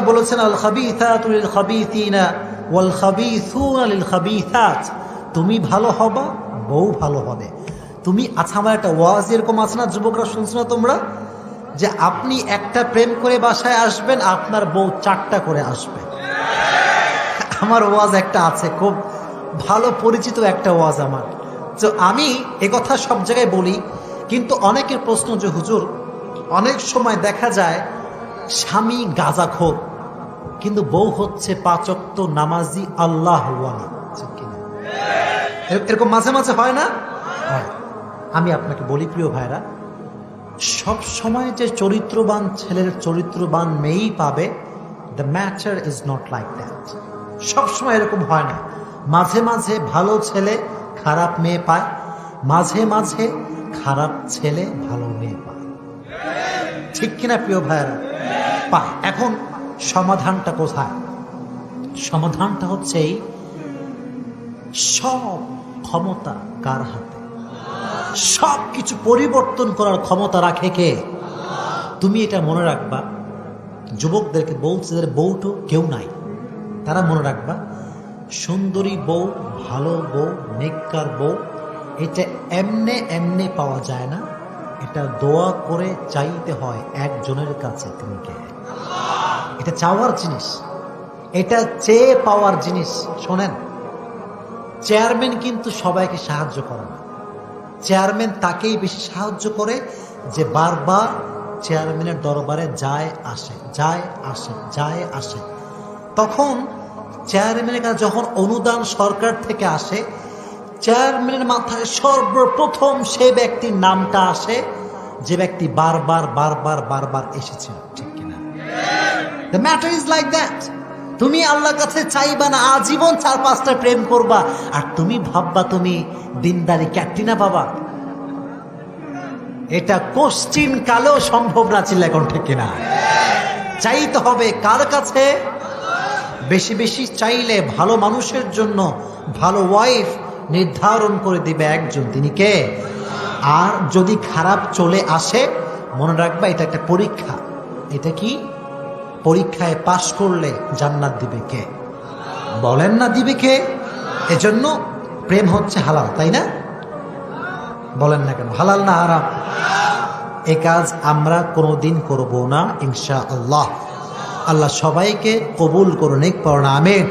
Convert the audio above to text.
বলেছেন, আল খাবিথাতু তুমি ভালো হবা, বউ ভালো হবে। তুমি আচ্ছা আমার একটা ওয়াজ এরকম আছে না, যুবকরা না তোমরা? যে আপনি একটা প্রেম করে বাসায় আসবেন, আপনার বউ চারটা করে আসবে। আমার ওয়াজ একটা আছে, খুব ভালো পরিচিত একটা ওয়াজ আমার। তো আমি কথা সব জায়গায় বলি, কিন্তু অনেকের প্রশ্ন যে, হুজুর, অনেক সময় দেখা যায় স্বামী গাজাখোর, কিন্তু বউ হচ্ছে পাচক্ত নামাজি আল্লাহ এরকম মাঝে মাঝে হয় না? আমি আপনাকে বলি, প্রিয় ভাইরা সব সময় যে চরিত্রবান ছেলের চরিত্রবান মেয়েই পাবে the matter is not like that সবসময় এরকম হয় না। মাঝে মাঝে ভালো ছেলে খারাপ মেয়ে পায়, মাঝে মাঝে খারাপ ছেলে ভালো মেয়ে পায়। ঠিক কিনা প্রিয় ভাইয়েরা? পায় এখন সমাধানটা কোথায়? সমাধানটা হচ্ছে সব ক্ষমতা কার হাতে? সব কিছু পরিবর্তন করার ক্ষমতা রাখে কে? তুমি এটা মনে রাখবা, যুবকদেরকে বলছে যাদের বউটো কেউ নাই। তারা মনে রাখবা, সুন্দরী বউ, ভালো বউ, নেককার বউ, এটা এমনে এমনে পাওয়া যায় না। এটা দোয়া করে চাইতে হয় একজনের কাছে তুমি কে? এটা চাওয়ার জিনিস। এটা চেয়ে পাওয়ার জিনিস, শোনেন। চেয়ারম্যান কিন্তু সবাইকে সাহায্য করে না। চেয়ারম্যান তাকেই বেশি সাহায্য করে যে বারবার চেয়ারম্যানের দরবারে যায় আসে যায় আসে যায় আসে। তখন চেয়ারম্যানের কাছে যখন অনুদান সরকার থেকে আসে, চেয়ারম্যানের মাথায় সর্বপ্রথম সে ব্যক্তির নামটা আসে, যে ব্যক্তি বারবার বারবার বারবার এসেছে। ঠিক the matter is like that তুমি আল্লাহর কাছে চাইবা না, আজীবন চার পাঁচটা প্রেম করবা। আর তুমি ভাববা, তুমি দিনদারি ক্যাটরিনা বাবা এটা কোশ্চিন কালেও সম্ভব না ছিল এখন ঠিক কিনা। চাইতে হবে কার কাছে? বেশি বেশি চাইলে ভালো মানুষের জন্য ভালো ওয়াইফ নির্ধারণ করে দিবে একজন। তিনি কে? আর যদি খারাপ চলে আসে, মনে রাখবা এটা একটা পরীক্ষা। এটা কি? পরীক্ষায় পাশ করলে জান্নাত দিবে কে? বলেন না দিবে কে? এজন্য প্রেম হচ্ছে হালাল, তাই না? বলেন না কেন, হালাল না আরাম এ কাজ আমরা কোনোদিন করব না ইনশা আল্লাহ আল্লাহ সবাইকে কবুল করুন এক পড়না আমেন।